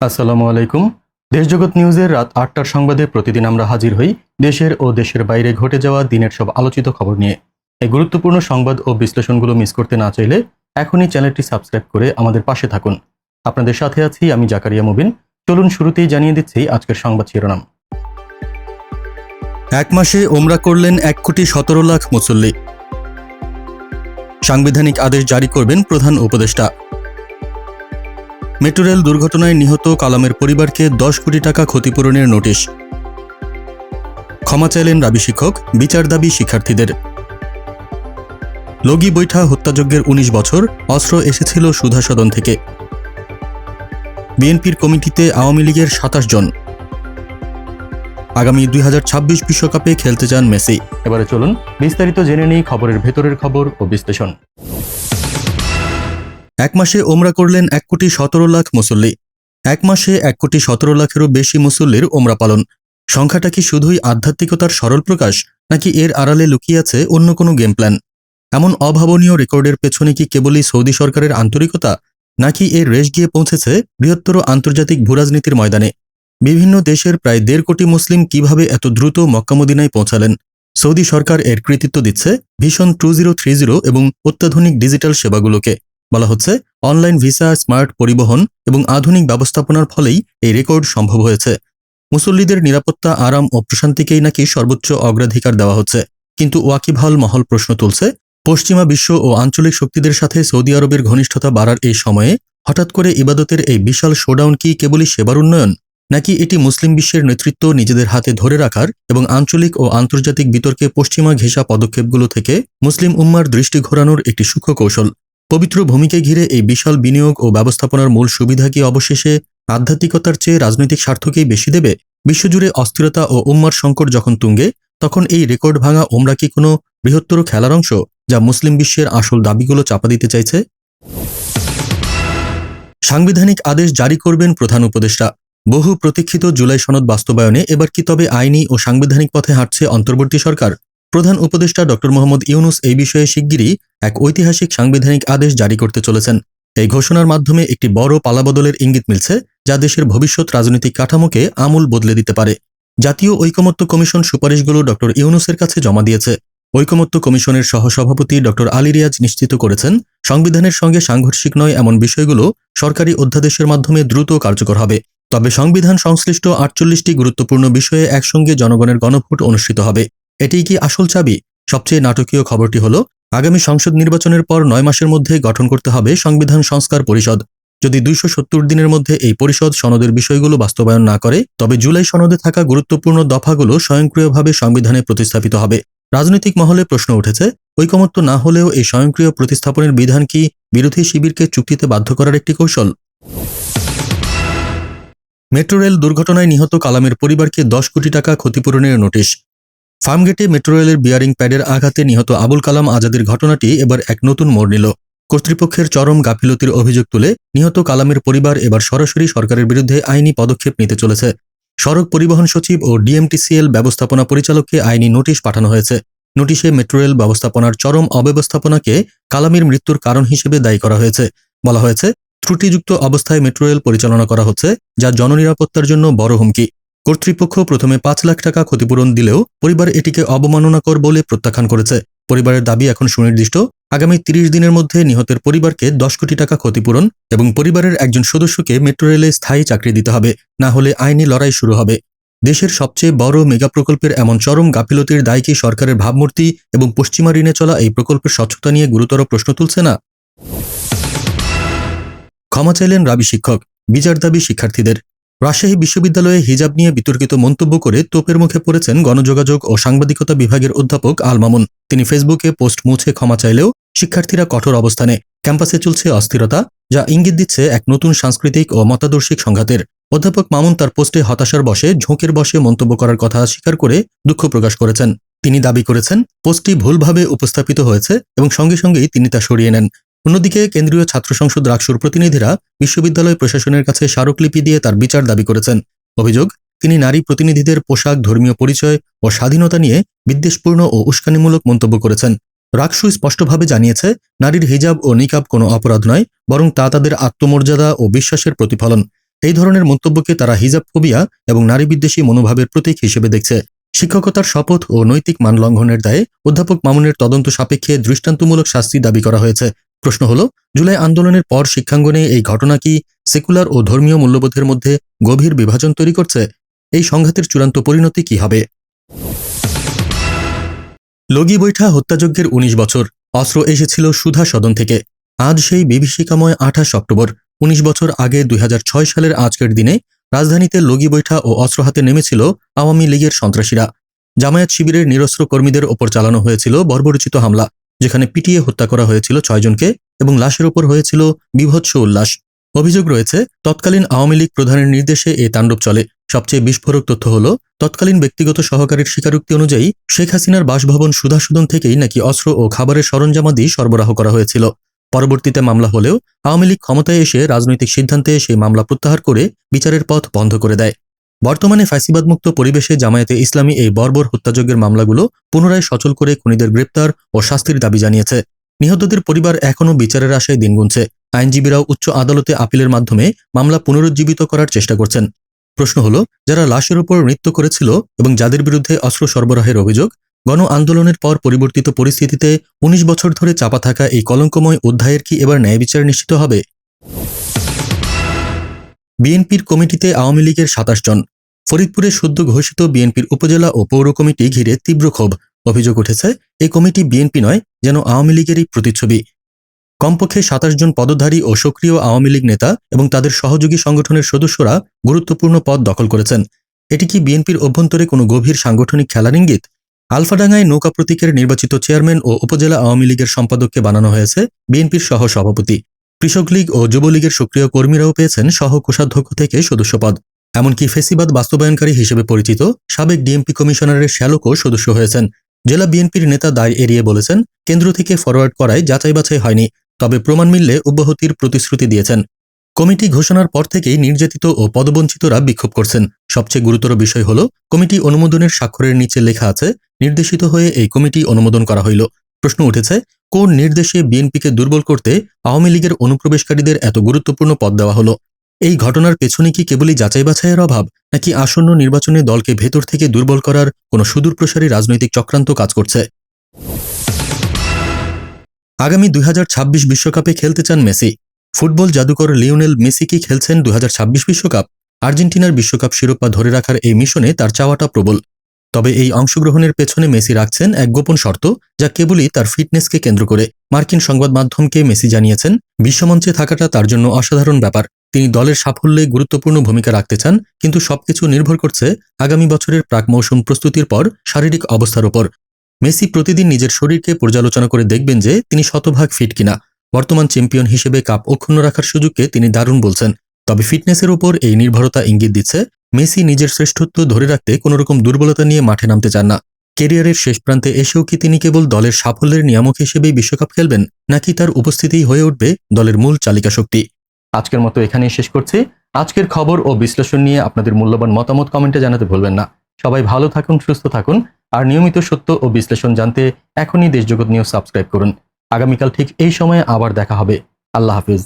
আসসালামু আলাইকুম। দেশজগৎ নিউজের রাত আটটার সংবাদে প্রতিদিন আমরা হাজির হই দেশের ও দেশের বাইরে ঘটে যাওয়া দিনের সব আলোচিত খবর নিয়ে। এই গুরুত্বপূর্ণ সংবাদ ও বিশ্লেষণগুলো মিস করতে না চাইলে এখনই চ্যানেলটি সাবস্ক্রাইব করে আমাদের পাশে থাকুন। আপনাদের সাথে আছি আমি জাকারিয়া মুবিন। চলুন শুরুতেই জানিয়ে দিচ্ছি আজকের সংবাদ শিরোনাম। এক মাসে ওমরা করলেন এক কোটি সতেরো লাখ মুসল্লি। সাংবিধানিক আদেশ জারি করবেন প্রধান উপদেষ্টা। মেট্রো রেল দুর্ঘটনায় নিহত কালামের পরিবারকে দশ কোটি টাকা ক্ষতিপূরণের নোটিশ। ক্ষমা চাইলেন রাবি শিক্ষক, বিচার দাবি শিক্ষার্থীদের। লগি বৈঠা হত্যাযজ্ঞের ১৯ বছর, অস্ত্র এসেছিল সুধা সদন থেকে। বিএনপির কমিটিতে আওয়ামী লীগের সাতাশ জন। আগামী দুই হাজার ছাব্বিশ বিশ্বকাপে খেলতে চান মেসি। এবারে চলুন বিস্তারিত জেনে নেই খবরের ভেতরের খবর ও বিশ্লেষণ। এক মাসে ওমরা করলেন এক কোটি সতেরো লাখ মুসল্লি। এক মাসে এক কোটি সতেরো লাখেরও বেশি মুসল্লির ওমরা পালন। সংখ্যাটা কি শুধুই আধ্যাত্মিকতার সরল প্রকাশ, নাকি এর আড়ালে লুকিয়ে আছে অন্য কোনো গেম প্ল্যান এমন অভাবনীয় রেকর্ডের পেছনে কি কেবলই সৌদি সরকারের আন্তরিকতা, নাকি এর রেশ গিয়ে পৌঁছেছে বৃহত্তর আন্তর্জাতিক ভূরাজনীতির ময়দানে? বিভিন্ন দেশের প্রায় দেড় কোটি মুসলিম কীভাবে এত দ্রুত মক্কামদিনায় পৌঁছালেন? সৌদি সরকার এর কৃতিত্ব দিচ্ছে ভীষণ টু জিরো থ্রি জিরো এবং অত্যাধুনিক ডিজিটাল সেবাগুলোকে। বলা হচ্ছে, অনলাইন ভিসা, স্মার্ট পরিবহন এবং আধুনিক ব্যবস্থাপনার ফলেই এই রেকর্ড সম্ভব হয়েছে। মুসল্লিদের নিরাপত্তা, আরাম ও প্রশান্তিকেই নাকি সর্বোচ্চ অগ্রাধিকার দেওয়া হচ্ছে। কিন্তু ওয়াকিবহাল মহল প্রশ্ন তুলছে, পশ্চিমা বিশ্ব ও আঞ্চলিক শক্তিদের সাথে সৌদি আরবের ঘনিষ্ঠতা বাড়ার এই সময়ে হঠাৎ করে ইবাদতের এই বিশাল শোডাউন কি কেবলই সেবার উন্নয়ন, নাকি এটি মুসলিম বিশ্বের নেতৃত্ব নিজেদের হাতে ধরে রাখার এবং আঞ্চলিক ও আন্তর্জাতিক বিতর্কে পশ্চিমা ঘেঁষা পদক্ষেপগুলো থেকে মুসলিম উম্মার দৃষ্টি ঘোরানোর একটি সূক্ষ্ম কৌশল? পবিত্র ভূমিকে ঘিরে এই বিশাল বিনিয়োগ ও ব্যবস্থাপনার মূল সুবিধা কি অবশেষে আধ্যাত্মিকতার চেয়ে রাজনৈতিক স্বার্থকেই বেশি দেবে? বিশ্বজুড়ে অস্থিরতা ও উম্মার সংকট যখন তুঙ্গে, তখন এই রেকর্ড ভাঙা ওমরা কি কোনো বৃহত্তর খেলার অংশ, যা মুসলিম বিশ্বের আসল দাবিগুলো চাপা দিতে চাইছে? সাংবিধানিক আদেশ জারি করবেন প্রধান উপদেষ্টা। বহু প্রতীক্ষিত জুলাই সনদ বাস্তবায়নে এবার কি তবে আইনি ও সাংবিধানিক পথে হাঁটছে অন্তর্বর্তী সরকার? প্রধান উপদেষ্টা ড. মোহাম্মদ ইউনুস এই বিষয়ে শিগগিরই এক ঐতিহাসিক সাংবিধানিক আদেশ জারি করতে চলেছেন। এই ঘোষণার মাধ্যমে একটি বড় পালাবদলের ইঙ্গিত মিলছে, যা দেশের ভবিষ্যৎ রাজনৈতিক কাঠামোকে আমূল বদলে দিতে পারে। জাতীয় ঐকমত্য কমিশন সুপারিশগুলো ড. ইউনুসের কাছে জমা দিয়েছে। ঐকমত্য কমিশনের সহসভাপতি ড. আলী রিয়াজ নিশ্চিত করেছেন, সংবিধানের সঙ্গে সাংঘর্ষিক নয় এমন বিষয়গুলো সরকারি অধ্যাদেশের মাধ্যমে দ্রুত কার্যকর হবে। তবে সংবিধান সংশ্লিষ্ট আটচল্লিশটি গুরুত্বপূর্ণ বিষয়ে একসঙ্গে জনগণের গণভোট অনুষ্ঠিত হবে। এটিই কি আসল চাবি? সবচেয়ে নাটকীয় খবরটি হল, আগামী সংসদ নির্বাচনের পর নয় মাসের মধ্যে গঠন করতে হবে সংবিধান সংস্কার পরিষদ। যদি দুইশো সত্তর দিনের মধ্যে এই পরিষদ সনদের বিষয়গুলো বাস্তবায়ন না করে, তবে জুলাই সনদে থাকা গুরুত্বপূর্ণ দফাগুলো স্বয়ংক্রিয়ভাবে সংবিধানে প্রতিস্থাপিত হবে। রাজনৈতিক মহলে প্রশ্ন উঠেছে, ঐকমত্য না হলেও এই স্বয়ংক্রিয় প্রতিস্থাপনের বিধান কি বিরোধী শিবিরকে চুক্তিতে বাধ্য করার একটি কৌশল? মেট্রো রেল দুর্ঘটনায় নিহত কালামের পরিবারকে দশ কোটি টাকা ক্ষতিপূরণের নোটিশ। ফার্মগেটে মেট্রো রেলের বিয়ারিং প্যাডের আঘাতে নিহত আবুল কালাম আজাদের ঘটনাটি এবার এক নতুন মোড় নিল। কর্তৃপক্ষের চরম গাফিলতির অভিযোগ তুলে নিহত কালামের পরিবার এবার সরাসরি সরকারের বিরুদ্ধে আইনি পদক্ষেপ নিতে চলেছে। সড়ক পরিবহন সচিব ও ডিএমটিসিএল ব্যবস্থাপনা পরিচালককে আইনি নোটিশ পাঠানো হয়েছে। নোটিশে মেট্রো রেল ব্যবস্থাপনার চরম অব্যবস্থাপনাকে কালামের মৃত্যুর কারণ হিসেবে দায়ী করা হয়েছে। বলা হয়েছে, ত্রুটিযুক্ত অবস্থায় মেট্রো রেল পরিচালনা করা হচ্ছে, যা জননিরাপত্তার জন্য বড় হুমকি। কর্তৃপক্ষ প্রথমে পাঁচ লাখ টাকা ক্ষতিপূরণ দিলেও পরিবার এটিকে অবমাননাকর বলে প্রত্যাখ্যান করেছে। পরিবারের দাবি এখন সুনির্দিষ্ট। আগামী তিরিশ দিনের মধ্যে নিহতের পরিবারকে দশ কোটি টাকা ক্ষতিপূরণ এবং পরিবারের একজন সদস্যকে মেট্রো রেলে স্থায়ী চাকরি দিতে হবে। না হলে আইনি লড়াই শুরু হবে। দেশের সবচেয়ে বড় মেগা প্রকল্পের এমন চরম গাফিলতির দায় কি সরকারের ভাবমূর্তি এবং পশ্চিমা ঋণে চলা এই প্রকল্পের স্বচ্ছতা নিয়ে গুরুতর প্রশ্ন তুলছে না? ক্ষমা চাইলেন রাবি শিক্ষক, বিচার দাবি শিক্ষার্থীদের। রাজশাহী বিশ্ববিদ্যালয়ে হিজাব নিয়ে বিতর্কিত মন্তব্য করে তোপের মুখে পড়েছেন গণযোগাযোগ ও সাংবাদিকতা বিভাগের অধ্যাপক আল মামুন। তিনি ফেসবুকে পোস্ট মুছে ক্ষমা চাইলেও শিক্ষার্থীরা কঠোর অবস্থানে। ক্যাম্পাসে চলছে অস্থিরতা, যা ইঙ্গিত দিচ্ছে এক নতুন সাংস্কৃতিক ও মতাদর্শিক সংঘাতের। অধ্যাপক মামুন তার পোস্টে হতাশার বসে ঝোঁকের বসে মন্তব্য করার কথা স্বীকার করে দুঃখ প্রকাশ করেছেন। তিনি দাবি করেছেন, পোস্টটি ভুলভাবে উপস্থাপিত হয়েছে এবং সঙ্গে সঙ্গেই তিনি তা সরিয়ে নেন। অন্যদিকে কেন্দ্রীয় ছাত্র সংসদ রাকসুর প্রতিনিধিরা বিশ্ববিদ্যালয় প্রশাসনের কাছে স্মারকলিপি দিয়ে তার বিচার দাবি করেছেন। অভিযোগ, তিনি নারী প্রতিনিধিদের পোশাক, ধর্মীয় পরিচয় ও স্বাধীনতা নিয়ে বিদ্বেষপূর্ণ ও উস্কানিমূলক মন্তব্য করেছেন। রাকসু স্পষ্টভাবে জানিয়েছে, নারীর হিজাব ও নিকাব কোনো অপরাধ নয়, বরং তা তাদের আত্মমর্যাদা ও বিশ্বাসের প্রতিফলন। এই ধরনের মন্তব্যকে তারা হিজাব ফোবিয়া এবং নারী বিদ্বেষী মনোভাবের প্রতীক হিসেবে দেখছে। শিক্ষকতার শপথ ও নৈতিক মান লঙ্ঘনের দায়ে অধ্যাপক মামুনের তদন্ত সাপেক্ষে দৃষ্টান্তমূলক শাস্তি দাবি করা হয়েছে। প্রশ্ন হল, জুলাই আন্দোলনের পর শিক্ষাঙ্গনে এই ঘটনা কি সেকুলার ও ধর্মীয় মূল্যবোধের মধ্যে গভীর বিভাজন তৈরি করছে? এই সংঘাতের চূড়ান্ত পরিণতি কি হবে? লগি বৈঠা হত্যাযজ্ঞের ১৯ বছর, অস্ত্র এসেছিল সুধা সদন থেকে। আজ সেই বিভীষিকাময় আঠাশ অক্টোবর ১৯ বছর আগে দুই হাজার ছয় সালের আজকের দিনে রাজধানীতে লগি বৈঠা ও অস্ত্র হাতে নেমেছিল আওয়ামী লীগের সন্ত্রাসীরা। জামায়াত শিবিরের নিরস্ত্র কর্মীদের ওপর চালানো হয়েছিল বর্বরচিত হামলা। যেখানে পিটিয়ে হত্যা করা হয়েছিল ছয়জনকে এবং লাশের ওপর হয়েছিল বিভৎস উল্লাস। অভিযোগ রয়েছে, তৎকালীন আওয়ামী লীগ প্রধানের নির্দেশে এ তাণ্ডব চলে। সবচেয়ে বিস্ফোরক তথ্য হল, তৎকালীন ব্যক্তিগত সহকারীর স্বীকারোক্তি অনুযায়ী শেখ হাসিনার বাসভবন সুধাসদন থেকেই নাকি অস্ত্র ও খাবারের সরঞ্জামাদি সরবরাহ করা হয়েছিল। পরবর্তীতে মামলা হলেও আওয়ামী লীগ ক্ষমতায় এসে রাজনৈতিক সিদ্ধান্তে সেই মামলা প্রত্যাহার করে বিচারের পথ বন্ধ করে দেয়। বর্তমানে ফ্যাসিবাদমুক্ত পরিবেশে জামায়াতে ইসলামী এই বর্বর হত্যাযজ্ঞের মামলাগুলো পুনরায় সচল করে খুনিদের গ্রেপ্তার ও শাস্তির দাবি জানিয়েছে। নিহতদের পরিবার এখনও বিচারের আশায় দিন গুনছে। আইনজীবীরাও উচ্চ আদালতে আপিলের মাধ্যমে মামলা পুনরুজ্জীবিত করার চেষ্টা করছেন। প্রশ্ন হল, যারা লাশের উপর নৃত্য করেছিল এবং যাদের বিরুদ্ধে অস্ত্র সরবরাহের অভিযোগ, গণ আন্দোলনের পর পরিবর্তিত পরিস্থিতিতে ১৯ বছর ধরে চাপা থাকা এই কলঙ্কময় অধ্যায়ের কি এবার ন্যায় বিচার নিশ্চিত হবে? বিএনপির কমিটিতে আওয়ামী লীগের সাতাশ জন। ফরিদপুরে সদ্য ঘোষিত বিএনপির উপজেলা ও পৌর কমিটি ঘিরে তীব্র ক্ষোভ। অভিযোগ উঠেছে এই কমিটি বিএনপি নয়, যেন আওয়ামী লীগেরই প্রতিচ্ছবি। কমপক্ষে সাতাশ জন পদধারী ও সক্রিয় আওয়ামী লীগ নেতা এবং তাদের সহযোগী সংগঠনের সদস্যরা গুরুত্বপূর্ণ পদ দখল করেছেন। এটি কি বিএনপির অভ্যন্তরে কোনো গভীর সাংগঠনিক খেলার ইঙ্গিত? আলফাডাঙ্গায় নৌকা প্রতীকের নির্বাচিত চেয়ারম্যান ও উপজেলা আওয়ামী লীগের সম্পাদককে বানানো হয়েছে বিএনপির সহ সভাপতি কৃষক লীগ ও যুবলীগের সক্রিয় কর্মীরাও পেয়েছেন সহ কোষাধ্যক্ষ থেকে সদস্যপদ। এমনকি ফেসিবাদ বাস্তবায়নকারী হিসেবে পরিচিত সাবেক ডিএমপি কমিশনারের শ্যালকও সদস্য হয়েছেন। জেলা বিএনপির নেতা দায় এড়িয়ে বলেছেন, কেন্দ্র থেকে ফরওয়ার্ড করায় যাচাই বাছাই হয়নি, তবে প্রমাণ মিললে অব্যাহতির প্রতিশ্রুতি দিয়েছেন। কমিটি ঘোষণার পর থেকেই নির্যাতিত ও পদবঞ্চিতরা বিক্ষোভ করছেন। সবচেয়ে গুরুতর বিষয় হল, কমিটি অনুমোদনের স্বাক্ষরের নিচে লেখা আছে, নির্দেশিত হয়ে এই কমিটি অনুমোদন করা হইল। প্রশ্ন উঠেছে কোন নির্দেশে বিএনপিকে দুর্বল করতে আওয়ামী লীগের অনুপ্রবেশকারীদের এত গুরুত্বপূর্ণ পদ দেওয়া হলো? এই ঘটনার পেছনে কি কেবলই যাচাই বাছাইয়ের অভাব, নাকি আসন্ন নির্বাচনে দলকে ভেতর থেকে দুর্বল করার কোনো সুদূরপ্রসারী রাজনৈতিক চক্রান্ত কাজ করছে? আগামী দুই বিশ্বকাপে খেলতে চান মেসি। ফুটবল জাদুকর লিওনেল মেসি কি খেলছেন দুই বিশ্বকাপ? আর্জেন্টিনার বিশ্বকাপ শিরোপা ধরে রাখার এই মিশনে তার চাওয়াটা প্রবল। তবে এই অংশগ্রহণের পেছনে মেসি রাখছেন এক গোপন শর্ত, যা কেবলই তার ফিটনেসকে কেন্দ্র করে। মার্কিন সংবাদ মাধ্যমকে মেসি জানিয়েছেন, বিশ্বমঞ্চে থাকাটা তার জন্য অসাধারণ ব্যাপার। তিনি দলের সাফল্যে গুরুত্বপূর্ণ ভূমিকা রাখতে চান, কিন্তু সবকিছু নির্ভর করছে আগামী বছরের প্রাক মৌসুম প্রস্তুতির পর শারীরিক অবস্থার ওপর মেসি প্রতিদিন নিজের শরীরকে পর্যালোচনা করে দেখবেন যে তিনি শতভাগ ফিট কিনা। বর্তমান চ্যাম্পিয়ন হিসেবে কাপ অক্ষুণ্ণ রাখার সুযোগকে তিনি দারুণ বলছেন। তবে ফিটনেসের ওপর এই নির্ভরতা ইঙ্গিত দিচ্ছে মেসি নিজের শ্রেষ্ঠত্ব ধরে রাখতে কোনোরকম দুর্বলতা নিয়ে মাঠে নামতে চান না। কেরিয়ারের শেষ প্রান্তে এসেও কি তিনি কেবল দলের সাফল্যের নিয়ামক হিসেবেই বিশ্বকাপ খেলবেন, নাকি তার উপস্থিতিই হয়ে উঠবে দলের মূল চালিকা শক্তি? আজকের মতো এখানেই শেষ করছি। আজকের খবর ও বিশ্লেষণ নিয়ে আপনাদের মূল্যবান মতামত কমেন্টে জানাতে ভুলবেন না। সবাই ভালো থাকুন, সুস্থ থাকুন, আর নিয়মিত সত্য ও বিশ্লেষণ জানতে এখনই দেশজগৎ নিউজ সাবস্ক্রাইব করুন। আগামীকাল ঠিক এই সময়ে আবার দেখা হবে। আল্লাহ হাফিজ।